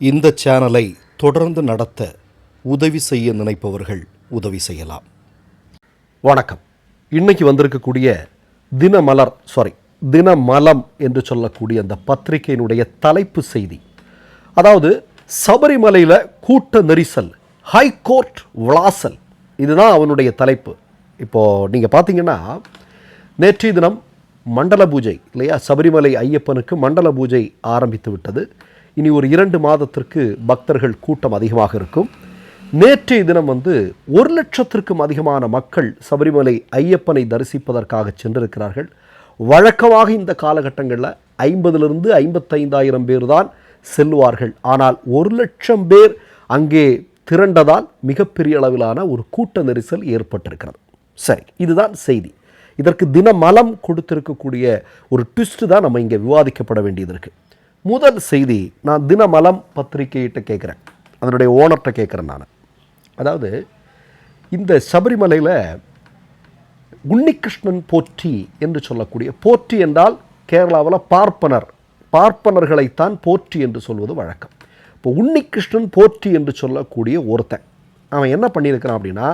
இந்த சேனலை தொடர்ந்து நடத்த உதவி செய்ய நினைப்பவர்கள் உதவி செய்யலாம். வணக்கம். இன்னைக்கு வந்திருக்கக்கூடிய தினமலர் சாரி தினமலம் என்று சொல்லக்கூடிய அந்த பத்திரிகையினுடைய தலைப்பு செய்தி. அதாவது சபரிமலையில் கூட்ட நெரிசல் ஹைகோர்ட் விளாசல். இதுதான் அவனுடைய தலைப்பு. இப்போது நீங்கள் பார்த்தீங்கன்னா நேற்றைய தினம் மண்டல பூஜை இல்லையா? சபரிமலை ஐயப்பனுக்கு மண்டல பூஜை ஆரம்பித்து விட்டது. இனி ஒரு இரண்டு மாதத்திற்கு பக்தர்கள் கூட்டம் அதிகமாக இருக்கும். நேற்றைய தினம் வந்து ஒரு லட்சத்திற்கும் அதிகமான மக்கள் சபரிமலை ஐயப்பனை தரிசிப்பதற்காக சென்றிருக்கிறார்கள். வழக்கமாக இந்த காலகட்டங்களில் ஐம்பதிலிருந்து ஐம்பத்தைந்தாயிரம் பேர் தான் செல்வார்கள். ஆனால் ஒரு லட்சம் பேர் அங்கே திரண்டதால் மிகப்பெரிய அளவிலான ஒரு கூட்ட நெரிசல் ஏற்பட்டிருக்கிறது. சரி இதுதான் செய்தி. இதற்கு தினமலம் கொடுத்திருக்கக்கூடிய ஒரு ட்விஸ்ட்டு தான் நம்ம இங்கே விவாதிக்கப்பட வேண்டியது இருக்குது முதல் செய்தி நான் தினமலம் பத்திரிகையிட்ட கேட்குறேன். அதனுடைய ஓனர்கிட்ட கேட்குறேன் நான். அதாவது இந்த சபரிமலையில் உன்னிகிருஷ்ணன் போற்றி என்று சொல்லக்கூடிய போற்றி என்றால் கேரளாவில் பார்ப்பனர். பார்ப்பனர்களைத்தான் போற்றி என்று சொல்வது வழக்கம். இப்போ உன்னிகிருஷ்ணன் போற்றி என்று சொல்லக்கூடிய ஒருத்தன் அவன் என்ன பண்ணியிருக்கிறான் அப்படின்னா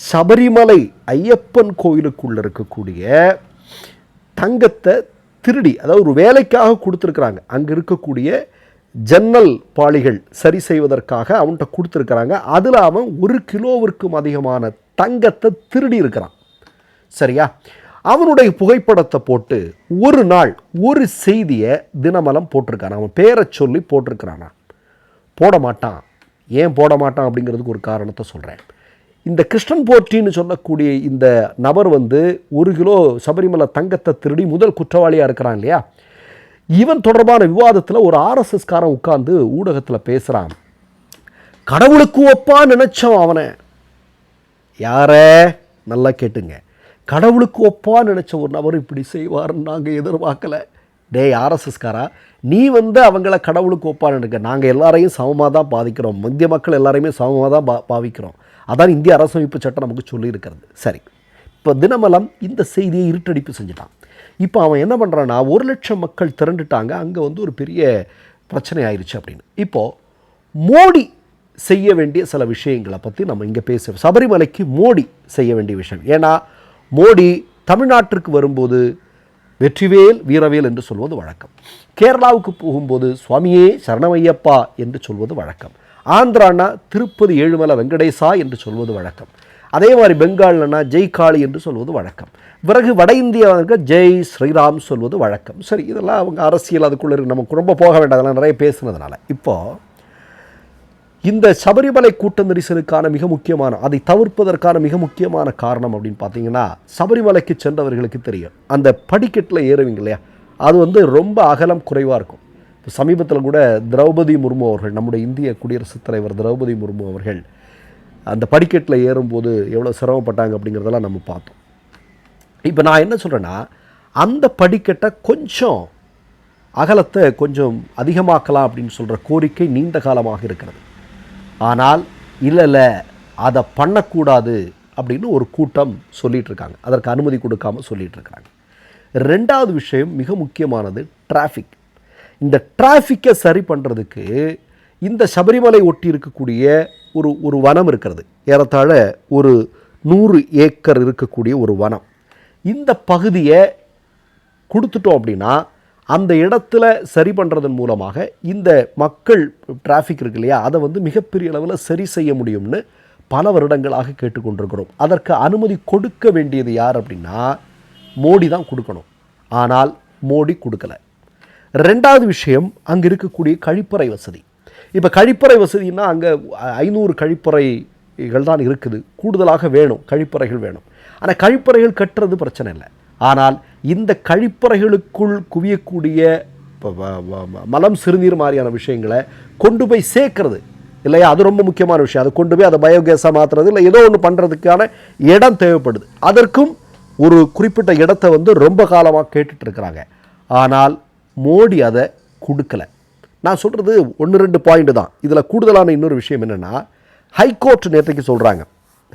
சபரிமலை ஐயப்பன் கோயிலுக்குள்ளே இருக்கக்கூடிய தங்கத்தை திருடி அதாவது ஒரு வேலைக்காக கொடுத்துருக்குறாங்க. அங்கே இருக்கக்கூடிய ஜன்னல் பாளிகள் சரி செய்வதற்காக அவன்கிட்ட கொடுத்துருக்குறாங்க. அதில் அவன் ஒரு கிலோவிற்கும் அதிகமான தங்கத்தை திருடி இருக்கிறான். சரியா? அவனுடைய புகைப்படத்தை போட்டு ஒரு நாள் ஒரு செய்தியை தினமலம் போட்டிருக்கான். அவன் பேரை சொல்லி போட்டிருக்கிறானா? போட மாட்டான். ஏன் போட மாட்டான் அப்படிங்கிறதுக்கு ஒரு காரணத்தை சொல்கிறேன் இந்த கிருஷ்ணன் போர்ட்டின்னு சொல்லக்கூடிய இந்த நபர் வந்து ஒரு கிலோ சபரிமலை தங்கத்தை திருடி முதல் குற்றவாளியாக இருக்கிறான் இல்லையா? இவன் தொடர்பான விவாதத்தில் ஒரு ஆர்எஸ்எஸ்காரன் உட்கார்ந்து ஊடகத்தில் பேசுகிறான் கடவுளுக்கு ஒப்பா நினச்சவன் அவனை. யாரே? நல்லா கேட்டுங்க. கடவுளுக்கு ஒப்பா நினச்ச ஒரு நபர் இப்படி செய்வார்னு நாங்கள் எதிர்பார்க்கல. டேய் ஆர்எஸ்எஸ்காரா நீ வந்து அவங்கள கடவுளுக்கு ஒப்பா நினைக்க. நாங்கள் எல்லாரையும் சமமாக தான் பாதிக்கிறோம். மத்திய மக்கள் எல்லாரையுமே சமமாக தான் பா பாவிக்கிறோம். அதான் இந்திய அரசமைப்பு சட்டம் நமக்கு சொல்லியிருக்கிறது. சரி. இப்போ தினமலம் இந்த செய்தியை இருட்டடிப்பு செஞ்சுட்டான். இப்போ அவன் என்ன பண்ணுறான்னா ஒரு லட்சம் மக்கள் திரண்டுட்டாங்க அங்கே வந்து ஒரு பெரிய பிரச்சனை ஆயிடுச்சு அப்படின்னு. இப்போது மோடி செய்ய வேண்டிய சில விஷயங்களை பற்றி நம்ம இங்கே பேசுகிறோம் சபரிமலைக்கு மோடி செய்ய வேண்டிய விஷயம். ஏன்னா மோடி தமிழ்நாட்டிற்கு வரும்போது வெற்றிவேல் வீரவேல் என்று சொல்வது வழக்கம். கேரளாவுக்கு போகும்போது சுவாமியே சரணமையப்பா என்று சொல்வது வழக்கம். ஆந்திரானா திருப்பதி ஏழுமலை வெங்கடேசா என்று சொல்வது வழக்கம். அதே மாதிரி பெங்கால்னா ஜெய் காளி என்று சொல்வது வழக்கம். பிறகு வட இந்தியாவுக்கு ஜெய் ஸ்ரீராம் சொல்வது வழக்கம். சரி இதெல்லாம் அவங்க அரசியல் அதுக்குள்ளே இருக்கு நமக்கு ரொம்ப போக வேண்டாம் அதெல்லாம் நிறைய பேசுனதுனால. இப்போது இந்த சபரிமலை கூட்ட நெரிசலுக்கான மிக முக்கியமான அதை தவிர்ப்பதற்கான மிக முக்கியமான காரணம் அப்படின்னு பார்த்தீங்கன்னா சபரிமலைக்கு சென்றவர்களுக்கு தெரியும். அந்த படிக்கட்டில் ஏறுவீங்க இல்லையா? அது வந்து ரொம்ப அகலம் குறைவாக இருக்கும். சமீபத்தில் கூட திரௌபதி முர்மு அவர்கள் நம்முடைய இந்திய குடியரசுத் தலைவர் திரௌபதி முர்மு அவர்கள் அந்த படிக்கட்டில் ஏறும்போது எவ்வளோ சிரமப்பட்டாங்க அப்படிங்கிறதெல்லாம் நம்ம பார்த்தோம். இப்போ நான் என்ன சொல்கிறேன்னா அந்த படிக்கட்டை கொஞ்சம் அகலத்தை கொஞ்சம் அதிகமாக்கலாம் அப்படின்னு சொல்கிற கோரிக்கை நீண்ட காலமாக இருக்கிறது. ஆனால் இல்லை இல்லை அதை பண்ணக்கூடாது அப்படின்னு ஒரு கூட்டம் சொல்லிகிட்ருக்காங்க அதற்கு அனுமதி கொடுக்காம சொல்லிட்டு ரெண்டாவது விஷயம் மிக முக்கியமானது டிராஃபிக் இந்த டிராஃபிக்கை சரி பண்ணுறதுக்கு இந்த சபரிமலை ஒட்டி இருக்கக்கூடிய ஒரு ஒரு வனம் இருக்கிறது. ஏறத்தாழ ஒரு நூறு ஏக்கர் இருக்கக்கூடிய ஒரு வனம். இந்த பகுதியை கொடுத்துட்டோம் அப்படின்னா அந்த இடத்துல சரி பண்ணுறதன் மூலமாக இந்த மக்கள் டிராஃபிக் இருக்கு இல்லையா? அதை வந்து மிகப்பெரிய அளவில் சரி செய்ய முடியும்னு பல வருடங்களாக கேட்டுக்கொண்டிருக்கிறோம். அதற்கு அனுமதி கொடுக்க வேண்டியது யார் அப்படின்னா மோடி தான் கொடுக்கணும். ஆனால் மோடி கொடுக்கல. ரெண்டாவது விஷயம் அங்கே இருக்கக்கூடிய கழிப்பறை வசதி. இப்போ கழிப்பறை வசதினா அங்கே ஐநூறு கழிப்பறைகள் தான் இருக்குது. கூடுதலாக வேணும் கழிப்பறைகள் வேணும். ஆனால் கழிப்பறைகள் கட்டுறது பிரச்சனை இல்லை. ஆனால் இந்த கழிப்பறைகளுக்குள் குவியக்கூடிய மலம் சிறுநீர் மாதிரியான விஷயங்களை கொண்டு போய் சேர்க்கறது. இல்லையா? அது ரொம்ப முக்கியமான விஷயம். அதை கொண்டு போய் அதை பயோகேஸாக மாற்றுறது இல்லை ஏதோ ஒன்று பண்ணுறதுக்கான இடம் தேவைப்படுது. அதற்கும் ஒரு குறிப்பிட்ட இடத்தை வந்து ரொம்ப காலமாக கேட்டுட்ருக்கிறாங்க ஆனால் மோடி அதை கொடுக்கல. நான் சொல்கிறது ஒன்று ரெண்டு பாயிண்ட் தான். இதில் கூடுதலான இன்னொரு விஷயம் என்னென்னா ஹைகோர்ட் நேற்றைக்கு சொல்கிறாங்க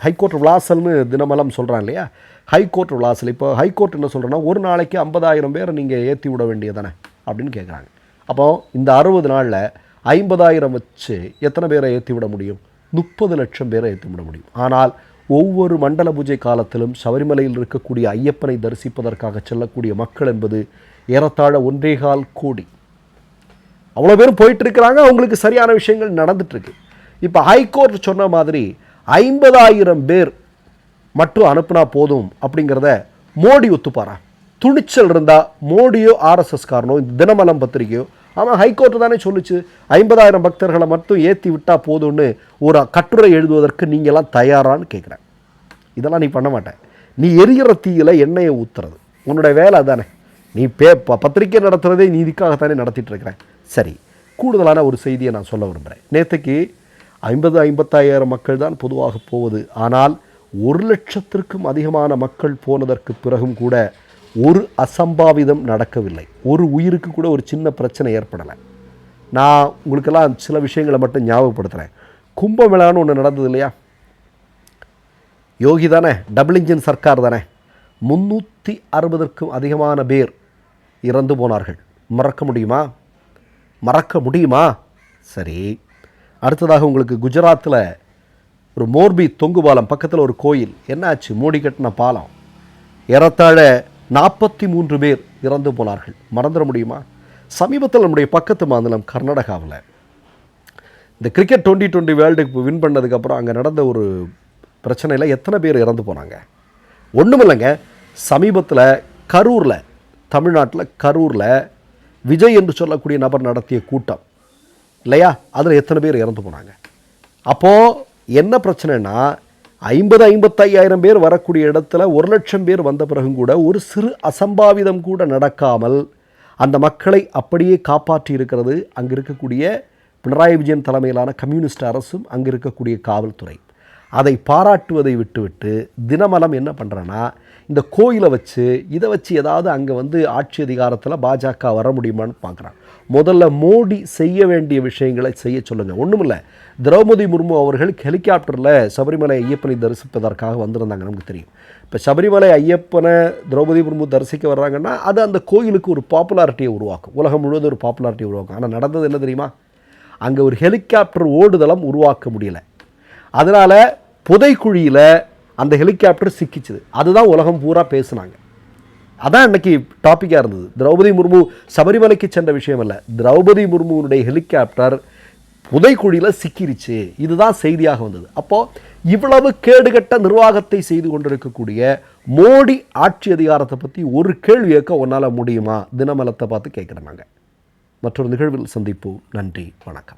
ஹைகோர்ட் விளாசல்னு தினமலம் சொல்கிறாங்க இல்லையா? ஹைகோர்ட் விளாசல். இப்போ ஹைகோர்ட் என்ன சொல்கிறேன்னா ஒரு நாளைக்கு ஐம்பதாயிரம் பேரை நீங்கள் ஏற்றி விட வேண்டியதானே அப்படின்னு கேட்குறாங்க அப்போ இந்த அறுபது நாளில் ஐம்பதாயிரம் வச்சு எத்தனை பேரை ஏற்றி விட முடியும்? முப்பது லட்சம் பேரை ஏற்றி விட முடியும். ஆனால் ஒவ்வொரு மண்டல பூஜை காலத்திலும் சபரிமலையில் இருக்கக்கூடிய ஐயப்பனை தரிசிப்பதற்காக செல்லக்கூடிய மக்கள் என்பது ஏறத்தாழ ஒன்றேகால் கோடி. அவ்வளோ பேரும் போயிட்டுருக்கிறாங்க அவங்களுக்கு சரியான விஷயங்கள் நடந்துட்டுருக்கு. இப்போ ஹைகோர்ட் சொன்ன மாதிரி ஐம்பதாயிரம் பேர் மட்டும் அனுப்புனா போதும் அப்படிங்கிறத மோடி ஒத்துப்பாரா? துணிச்சல் இருந்தால் மோடியோ ஆர்எஸ்எஸ் காரணம் இந்த தினமலம் பத்திரிகையோ ஆமாம் ஹைகோர்ட்டு தானே சொல்லுச்சு ஐம்பதாயிரம் பக்தர்களை மட்டும் ஏற்றி விட்டால் போதும்னு ஒரு கட்டுரை எழுதுவதற்கு நீங்களாம் தயாரான்னு கேட்குறேன் இதெல்லாம் நீ பண்ண மாட்டேன் நீ எரிகிற தீயில் எண்ணெயை ஊத்துறது. உன்னுடைய வேலை தானே நீ பே ப- பத்திரிக்கை நடத்துகிறதே நீதிக்காகத்தானே நடத்திட்டு இருக்கிறேன் சரி கூடுதலான ஒரு செய்தியை நான் சொல்ல விரும்புகிறேன் நேற்றுக்கு ஐம்பது ஐம்பத்தாயிரம் மக்கள் தான் பொதுவாக போவது. ஆனால் ஒரு லட்சத்திற்கும் அதிகமான மக்கள் போனதற்கு பிறகும் கூட ஒரு அசம்பாவிதம் நடக்கவில்லை. ஒரு உயிருக்கு கூட ஒரு சின்ன பிரச்சனை ஏற்படலை. நான் உங்களுக்கெல்லாம் சில விஷயங்களை மட்டும் ஞாபகப்படுத்துகிறேன் கும்பமேளான்னு ஒன்று நடந்தது இல்லையா? யோகி தானே? டபுள் இன்ஜின் சர்க்கார் தானே? முந்நூற்றி அறுபதற்கும் அதிகமான பேர் இறந்து போனார்கள். மறக்க முடியுமா? மறக்க முடியுமா? சரி. அடுத்ததாக உங்களுக்கு குஜராத்தில் ஒரு மோர்பி தொங்கு பாலம் பக்கத்தில் ஒரு கோயில். என்னாச்சு? மூடி கட்டின பாலம். ஏறத்தாழ நாற்பத்தி மூன்று பேர் இறந்து போனார்கள். மறந்துட முடியுமா? சமீபத்தில் நம்முடைய பக்கத்து மாநிலம் கர்நாடகாவில். இந்த cricket twenty twenty world win பண்ணதுக்கப்புறம் அங்கே நடந்த ஒரு பிரச்சனையில் எத்தனை பேர் இறந்து போனாங்க? ஒன்றுமில்லைங்க சமீபத்தில் கரூரில் தமிழ்நாட்டில் கரூரில் விஜய் என்று சொல்லக்கூடிய நபர் நடத்திய கூட்டம். இல்லையா? அதில் எத்தனை பேர் இறந்து போனாங்க. அப்போது என்ன பிரச்சனைனா ஐம்பது ஐம்பத்தையாயிரம் பேர் வரக்கூடிய இடத்துல ஒரு லட்சம் பேர் வந்த பிறகும் கூட ஒரு சிறு அசம்பாவிதம் கூட நடக்காமல் அந்த மக்களை அப்படியே காப்பாற்றி இருக்கிறது அங்கே இருக்கக்கூடிய பினராயி விஜயன் தலைமையிலான கம்யூனிஸ்ட் அரசும் அங்கே இருக்கக்கூடிய காவல்துறை. அதை பாராட்டுவதை விட்டுவிட்டு தினமலம் என்ன பண்ணுறேன்னா இந்த கோயிலை வச்சு இதை வச்சு ஏதாவது அங்கே வந்து ஆட்சி அதிகாரத்தில் பாஜக வர முடியுமான்னு பார்க்குறான். முதல்ல மோடி செய்ய வேண்டிய விஷயங்களை செய்ய சொல்லுங்கள் ஒன்றுமில்ல திரௌபதி முர்மு அவர்கள் ஹெலிகாப்டரில் சபரிமலை ஐயப்பனை தரிசிப்பதற்காக வந்திருந்தாங்க நமக்கு தெரியும். இப்போ சபரிமலை ஐயப்பனை திரௌபதி முர்மு தரிசிக்க வர்றாங்கன்னா அது அந்த கோயிலுக்கு ஒரு பாப்புலாரிட்டியை உருவாக்கும். உலகம் முழுவதும் ஒரு பாப்புலாரிட்டியை உருவாக்கும். ஆனால் நடந்தது என்ன தெரியுமா? அங்கே ஒரு ஹெலிகாப்டர் ஓடுதளம் உருவாக்க முடியல. அதனால் புதைக்குழியில் அந்த ஹெலிகாப்டர் சிக்கிச்சுது. அதுதான் உலகம் பூரா பேசுனாங்க. அதான் இன்னைக்கு டாப்பிக்காக இருந்தது. திரௌபதி முர்மு சபரிமலைக்கு சென்ற விஷயம் அல்ல. திரௌபதி முர்முனுடைய ஹெலிகாப்டர் புதைக்குழியில் சிக்கிருச்சு. இதுதான் செய்தியாக வந்தது. அப்போது இவ்வளவு கேடுகட்ட நிர்வாகத்தை செய்து கொண்டிருக்கக்கூடிய மோடி ஆட்சி அதிகாரத்தை பற்றி ஒரு கேள்வி கேட்க உன்னால் முடியுமா? தினமலத்தை பார்த்து கேட்குறேன் நாங்கள் மற்றொரு நிகழ்வில் சந்திப்போம். நன்றி. வணக்கம்.